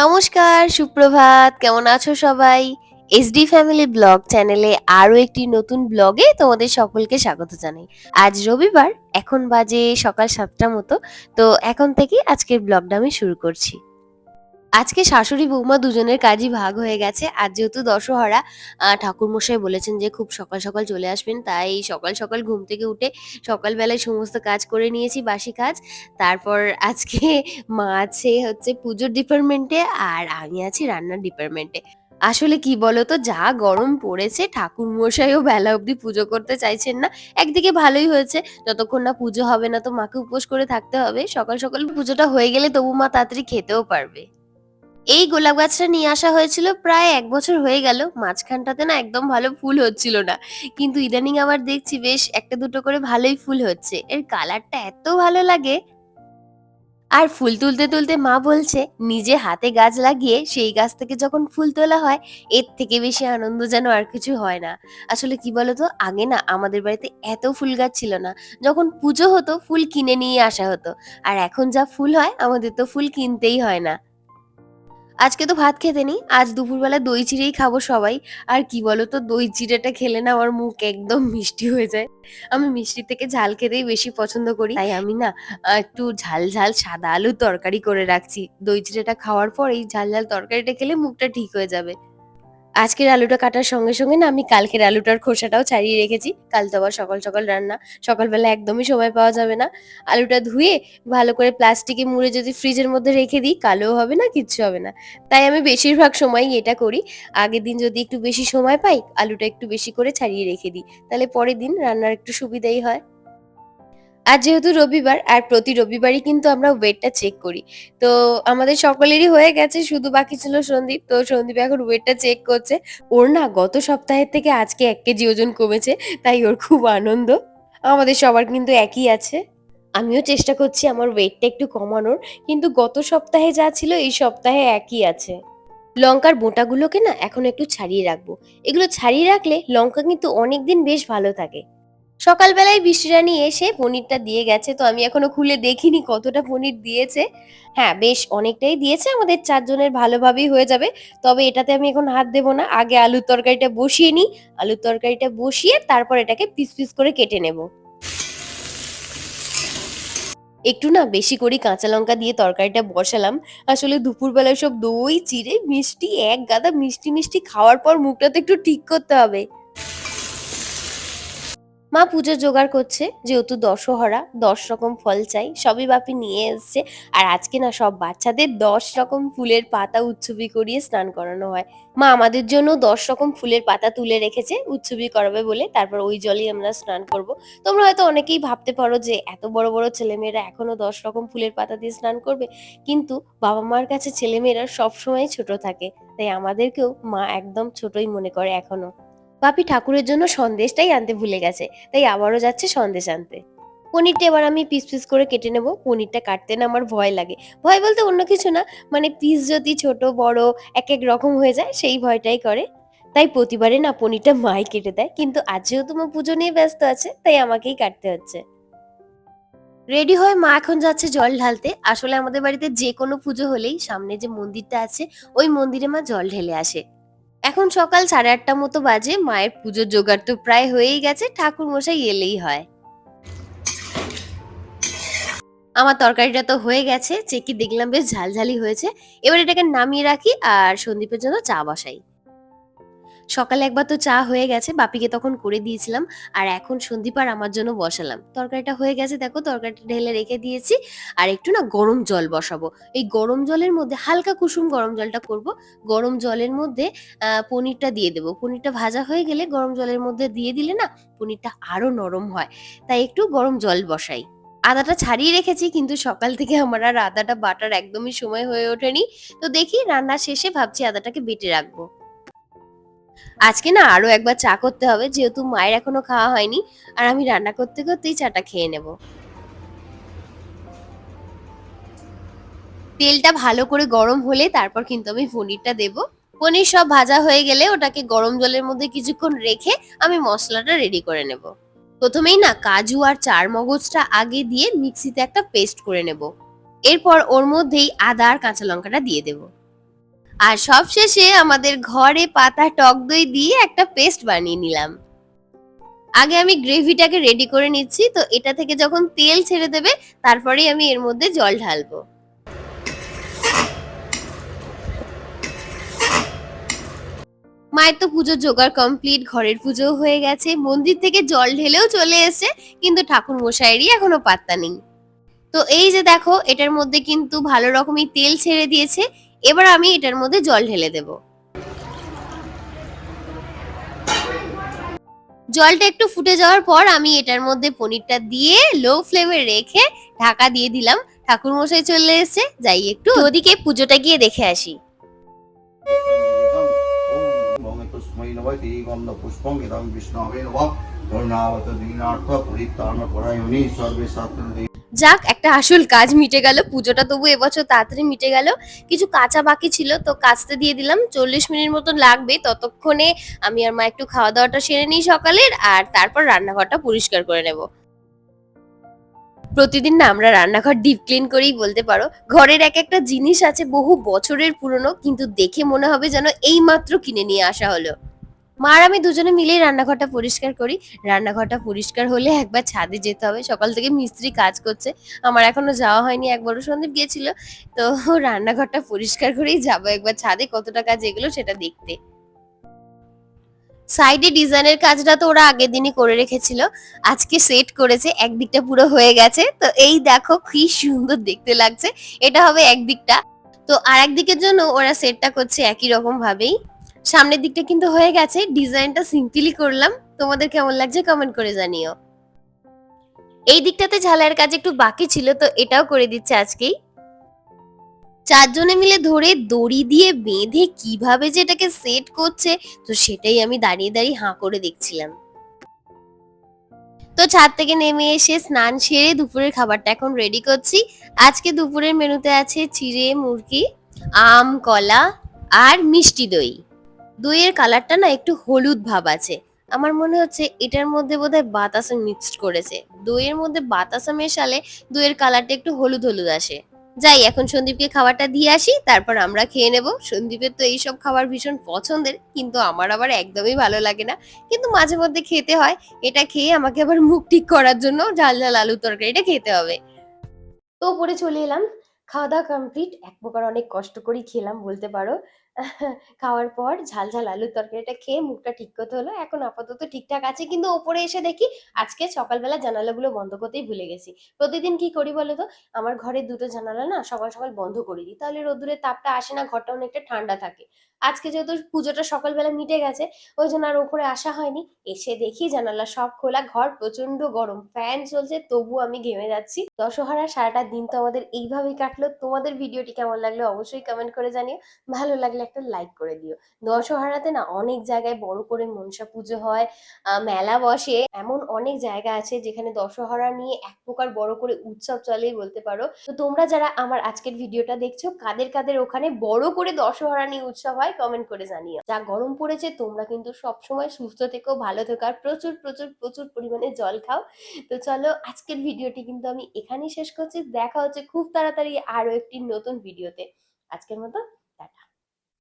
নমস্কার, সুপ্রভাত। কেমন আছো সবাই? এসডি ফ্যামিলি ব্লগ চ্যানেলে আরও একটি নতুন ব্লগে তোমাদের সকলকে স্বাগত জানাই। আজ রবিবার, এখন বাজে সকাল সাতটা মতো। তো এখন থেকে আজকের ব্লগটা আমি শুরু করছি। আজকে শাশুড়ি বৌমা দুজনের কাজই ভাগ হয়ে গেছে। আর যেহেতু দশহরা, ঠাকুরমশাই বলেছেন যে খুব সকাল, সকাল চলে আসবেন। তাই সকাল, সকাল ঘুম থেকে উঠে সকালবেলায় সমস্ত কাজ করে নিয়েছি, বাসি কাজ। তারপর আজকে মা আছে হচ্ছে পুজোর ডিপার্টমেন্টে আর আমি আছি রান্নার ডিপার্টমেন্টে। আসলে কি বলতো যা গরম পড়েছে ঠাকুরমশাইও বেলা অবধি পুজো করতে চাইছেন না। একদিকে ভালোই হয়েছে যতক্ষণ না পুজো হবে না তো মাকে উপোস করে থাকতে হবে। সকাল, সকাল পুজোটা হয়ে গেলে তবু মা তাড়াতাড়ি খেতেও পারবে। এই গোলাপ গাছটা নিয়ে আসা হয়েছিল প্রায় এক বছর হয়ে গেল। মাঝখানটাতে না একদম ভালো ফুল হচ্ছিল না। কিন্তু ইদানিং আবার দেখছি বেশ একটা দুটো করে ভালোই ফুল হচ্ছে। এর কালারটা এত ভালো লাগে। আর ফুল তুলতে, তুলতে মা বলছে নিজে হাতে গাছ লাগিয়ে সেই গাছ থেকে যখন ফুল তোলা হয় এর থেকে বেশি আনন্দ যেন আর কিছু হয় না। আসলে কি বলতো আগে না আমাদের বাড়িতে এত ফুল গাছ ছিল না। যখন পুজো হতো ফুল কিনে নিয়ে আসা হতো। আর এখন যা ফুল হয় আমাদের তো ফুল কিনতেই হয় না। আজকে তো ভাত খেতে নি আজ দুপুরবেলা দই চিড়েই খাব সবাই। আর কি তো দই চিড়েটা খেলে না আমার মুখ একদম মিষ্টি হয়ে যায়। আমি মিষ্টি থেকে ঝাল খেতেই বেশি পছন্দ করি। তাই আমি না একটু ঝাল, ঝাল সাদা আলুর তরকারি করে রাখছি। দই চিড়েটা খাওয়ার পর এই ঝাল, ঝাল তরকারিটা খেলে মুখটা ঠিক হয়ে যাবে। আজকের আলুটা কাটার সঙ্গে, সঙ্গে না আমি কালকের আলুটার খোসাটাও ছাড়িয়ে রেখেছি। কাল তো আবার সকাল, সকাল রান্না। সকালবেলা একদমই সময় পাওয়া যাবে না। আলুটা ধুয়ে ভালো করে প্লাস্টিকে মুড়ে যদি ফ্রিজের মধ্যে রেখে দিই, কালোও হবে না, কিচ্ছু হবে না। তাই আমি বেশিরভাগ সময়ই এটা করি। আগের দিন যদি একটু বেশি সময় পাই, আলুটা একটু বেশি করে ছাড়িয়ে রেখে দিই। তাহলে পরের দিন রান্নার একটু সুবিধাই হয়। আজ যেহেতু রবিবার, আর প্রতি রবিবারই কিন্তু আমরা ওয়েটটা চেক করি। তো আমাদের সকলেরই হয়ে গেছে, শুধু বাকি ছিল সন্দীপ। তো সন্দীপ এখন ওয়েটটা চেক করছে। ওর না গত সপ্তাহের থেকে আজকে এক কেজি ওজন কমেছে। তাই ওর খুব আনন্দ। আমাদের সবার কিন্তু একই আছে। আমিও চেষ্টা করছি আমার ওয়েটটা একটু কমানোর। কিন্তু গত সপ্তাহে যা ছিল এই সপ্তাহে একই আছে। লঙ্কার বোঁটাগুলোকে না এখন একটু ছাড়িয়ে রাখব। এগুলো ছাড়িয়ে রাখলে লঙ্কা কিন্তু অনেকদিন বেশ ভালো থাকে। সকালবেলায় রানী এসে পনিরটা দিয়ে গেছে তো আমি এখনও খুলে দেখিনি কতটা পনির দিয়েছে। হ্যাঁ, বেশ অনেকটাই দিয়েছে আমাদের চারজনের ভালোভাবেই হয়ে যাবে। তবে এটাতে আমি এখন হাত দেবো না। আগে আলুর তরকারিটা বসিয়ে নিই। আলুর তরকারিটা বসিয়ে তারপর এটাকে পিস, পিস করে কেটে নেব। একটু না বেশি করে কাঁচা লঙ্কা দিয়ে তরকারিটা বসালাম। আসলে দুপুরবেলায় সব দই, চিড়ে, মিষ্টি এক গাদা মিষ্টি, মিষ্টি খাওয়ার পর মুখটা তো একটু ঠিক করতে হবে। মা পুজোর জোগাড় করছে, যেহেতু দশহরা ১০ রকম ফল চাই, সবই বাপি নিয়ে এসছে। আর আজকে না সব বাচ্চাদের ১০ রকম ফুলের পাতা উৎসবি করিয়ে স্নান করানো হয়। মা আমাদের জন্য ১০ রকম ফুলের পাতা তুলে রেখেছে উৎসবি করাবে বলে, তারপর ওই জলেই আমরা স্নান করব। তোমরা হয়তো অনেকেই ভাবতে পারো যে এত বড় বড় ছেলেমেয়েরা এখনও ১০ রকম ফুলের পাতা দিয়ে স্নান করবে, কিন্তু বাবা মার কাছে ছেলেমেয়েরা সবসময় ছোট থাকে, তাই আমাদেরকেও মা একদম ছোটই মনে করে এখনও। বাপি ঠাকুরের জন্য সন্দেশটাই আনতে ভুলে গেছে, তাই আবারও যাচ্ছে সন্দেশ আনতে। পনিরটা এবার আমি পিস পিস করে কেটে নেব, পনিরটা কাটতে না আমার ভয় লাগে। ভয় বলতে অন্য কিছু না মানে পিস যদি ছোট, বড়, এক এক রকম হয়ে যায়, সেই ভয়টাই করে। তাই প্রতিবারে না পনিরটা মাই কেটে দেয়, কিন্তু আজ যেহেতু মা পুজো নিয়ে ব্যস্ত আছে, তাই আমাকেই কাটতে হচ্ছে। রেডি হয়ে মা এখন যাচ্ছে জল ঢালতে। আসলে আমাদের বাড়িতে যে কোনো পুজো হলেই সামনে যে মন্দিরটা আছে, ওই মন্দিরে মা জল ঢেলে আসে। এখন সকাল সাড়ে আটটা মতো বাজে, মায়ের পুজোর জোগাড় তো প্রায় হয়েই গেছে ঠাকুর মশাই এলেই হয়। আমার তরকারিটা তো হয়ে গেছে, চেকি দেখলাম বেশ ঝালঝালি হয়েছে। এবার এটাকে নামিয়ে রাখি আর সন্দীপের জন্য চা বসাই। সকালে একবার তো চা হয়ে গেছে, বাপিকে তখন করে দিয়েছিলাম। আর এখন সন্দীপ আর আমার জন্য বসালাম। তরকারিটা হয়ে গেছে, দেখো তরকারিটা ঢেলে রেখে দিয়েছি। আর একটু না গরম জল বসাবো। এই গরম জলের মধ্যে, হালকা কুসুম গরম জলটা করব। গরম জলের মধ্যে পনিরটা দিয়ে দেবো। পনিরটা ভাজা হয়ে গেলে গরম জলের মধ্যে দিয়ে দিলে না পনিরটা আরও নরম হয়। তাই একটু গরম জল বসাই। আদাটা ছাড়িয়ে রেখেছি, কিন্তু সকাল থেকে আমার আর আদাটা বাটার একদমই সময় হয়ে ওঠেনি। তো দেখি রান্না শেষে ভাবছি আদাটাকে বেটে রাখব। আজকে না আরও একবার চা করতে হবে, যেহেতু মায়ের এখনও খাওয়া হয়নি, আর আমি রান্না করতে করতেই চাটা খেয়ে নেব। তেলটা ভালো করে গরম হলে তারপর কিন্তু আমি পনিরটা দেব। পনির সব ভাজা হয়ে গেলে ওটাকে গরম জলের মধ্যে কিছুক্ষণ রেখে আমি মশলাটা রেডি করে নেব। প্রথমেই না কাজু আর চার মগজটা আগে দিয়ে মিক্সিতে একটা পেস্ট করে নেব। এরপর ওর মধ্যেই আদা আর কাঁচা লঙ্কাটা দিয়ে দেবো। আর সবশেষে আমাদের ঘরে পাতা, টক দই দিয়ে একটা পেস্ট বানিয়ে নিলাম। আগে আমি গ্রেভিটাকে রেডি করে নিচ্ছি, তো এটা থেকে যখন তেল ছেড়ে দেবে, তারপরেই আমি এর মধ্যে জল ঢালবো। মায়ের তো পুজোর জোগাড় কমপ্লিট ঘরের পুজো হয়ে গেছে। মন্দির থেকে জল ঢেলেও চলে এসেছে, কিন্তু ঠাকুর মশাইয়েরই এখনও পাত্তা নেই। তো এই যে দেখো, এটার মধ্যে কিন্তু ভালো রকমই তেল ছেড়ে দিয়েছে। এবার আমি এটার মধ্যে জল ঢেলে দেব জলটা একটু ফুটে যাওয়ার পর আমি এটার মধ্যে পনিরটা দিয়ে লো ফ্লেমে রেখে ঢাকা দিয়ে দিলাম ঠাকুর মশাই চলে এসেছে যাই একটু ওদিকে পুজোটা গিয়ে দেখে আসি পুষ্পং যাক, একটা আসল কাজ মিটে গেল। পুজোটা তবু এবছর তাড়াতাড়ি মিটে গেল। কিছু কাঁচা বাকি ছিল, তো কাচতে দিয়ে দিলাম। চল্লিশ মিনিট মতো লাগবে। ততক্ষণে আমি আর মা একটু খাওয়া দাওয়াটা সেরে নিই সকালের, আর তারপর রান্নাঘরটা পরিষ্কার করে নেব। প্রতিদিন না আমরা রান্নাঘর ডিপ ক্লিন করেই বলতে পারো। ঘরের এক একটা জিনিস আছে বহু বছরের পুরনো, কিন্তু দেখে মনে হবে যেন এই মাত্র কিনে নিয়ে আসা হলো। মা আর আমি দুজনে মিলেই রান্নাঘরটা পরিষ্কার করি। রান্নাঘরটা পরিষ্কার হলে একবার ছাদে যেতে হবে। সকাল থেকে মিস্ত্রি কাজ করছে। আমার এখনও যাওয়া হয়নি। একবারও সন্দীপ গিয়েছিল। তো রান্নাঘরটা পরিষ্কার করেই যাব একবার ছাদে। কতটা কাজ এগুলো সেটা দেখতে। সাইডে ডিজাইনের কাজটা তো ওরা আগের দিনই করে রেখেছিল। আজকে সেট করেছে। একদিকটা পুরো হয়ে গেছে। তো এই দেখো কি সুন্দর দেখতে লাগছে। এটা হবে একদিকটা। তো আর একদিকের জন্য ওরা সেটটা করছে একই রকম ভাবেই। সামনের দিকটা কিন্তু হয়ে গেছে। ডিজাইনটা সিম্পলি করলাম। তোমাদের কেমন লাগছে কমেন্ট করে জানিও। এই দিকটাতে ঝালাইয়ের কাজ একটু বাকি ছিল, তো এটাও করে দিচ্ছে আজকেই। চারজনে মিলে ধরে দড়ি দিয়ে বেঁধে কীভাবে যে এটাকে সেট করছে, তো সেটাই আমি দাঁড়িয়ে দাঁড়িয়ে হাঁ করে দেখছিলাম। তো ছাদ থেকে নেমে এসে স্নান সেরে দুপুরের খাবারটা এখন রেডি করছি। আজকে দুপুরের মেনুতে আছে চিড়ে, মুরগি, আম, কলা আর মিষ্টি দই। দইয়ের কালারটা না একটু হলুদ ভাব আছে। আমার মনে হচ্ছে এটার মধ্যে বোধহয় বাতাসা মিক্সড করেছে। দইয়ের মধ্যে বাতাসা মেশালে দইয়ের কালারটা একটু হলুদ হলুদ আসে। যাই, এখন সন্দীপকে খাবারটা দিয়ে আসি, তারপর আমরা খেয়ে নেব। সন্দীপের তো এইসব খাবার ভীষণ পছন্দের, কিন্তু আমার আবার একদমই ভালো লাগে না। কিন্তু মাঝে মধ্যে খেতে হয়, এটা খেয়ে আমাকে আবার মুখ ঠিক করার জন্য ঝাল ঝাল আলু তরকারিটা খেতে হবে। তো উপরে চলে এলাম। খাওয়া দাওয়া কমপ্লিট এক প্রকার অনেক কষ্ট করেই খেলাম, বলতে পারো। খাওয়ার পর ঝাল ঝাল আলুর তরকারিটা খেয়ে মুখটা ঠিক করতে হলো। এখন আপাতত ঠিকঠাক আছে, কিন্তু ওপরে এসে দেখি আজকে সকালবেলা জানালাগুলো বন্ধ করতেই ভুলে গেছি। প্রতিদিন কি করি বলো তো? আমার ঘরের দুটো জানালা না সকাল সকাল বন্ধ করে দিই। তাহলে রোদ্দুরের তাপটা আসে না, ঘরটা অনেকটা ঠান্ডা থাকে। আজকে যেহেতু পুজোটা সকালবেলা মিটে গেছে, ওই জন্য আর ওপরে আসা হয়নি। এসে দেখি জানালা সব খোলা, ঘর প্রচণ্ড গরম, ফ্যান চলছে, তবু আমি ঘেমে যাচ্ছি। দশহরা সারাটা দিন তো আমাদের এইভাবেই কাটলো। তোমাদের ভিডিওটি কেমন লাগল অবশ্যই কমেন্ট করে জানিও। ভালো লাগলে একটা লাইক করে দিও। দশহরাতে না অনেক জায়গায় বড় করে মনসা পুজো হয় মেলা বসে। এমন অনেক জায়গা আছে যেখানে দশহরা নিয়ে এক প্রকার বড় করে উৎসব চলেই বলতে পারো। তো তোমরা যারা আমার আজকের ভিডিওটা দেখছ, কাদের কাদের ওখানে বড় করে দশহরা নিয়ে উৎসব হয় কমেন্ট করে জানিও। যা গরম পড়েছে, তোমরা কিন্তু সবসময় সুস্থ থেকো, ভালো থেকো, আর প্রচুর প্রচুর প্রচুর পরিমাণে জল খাও। তো চলো আজকের ভিডিওটি কিন্তু আমি এখানেই শেষ করছি। দেখা হচ্ছে খুব তাড়াতাড়ি আরও একটি নতুন ভিডিওতে। আজকের মতো, টাটা।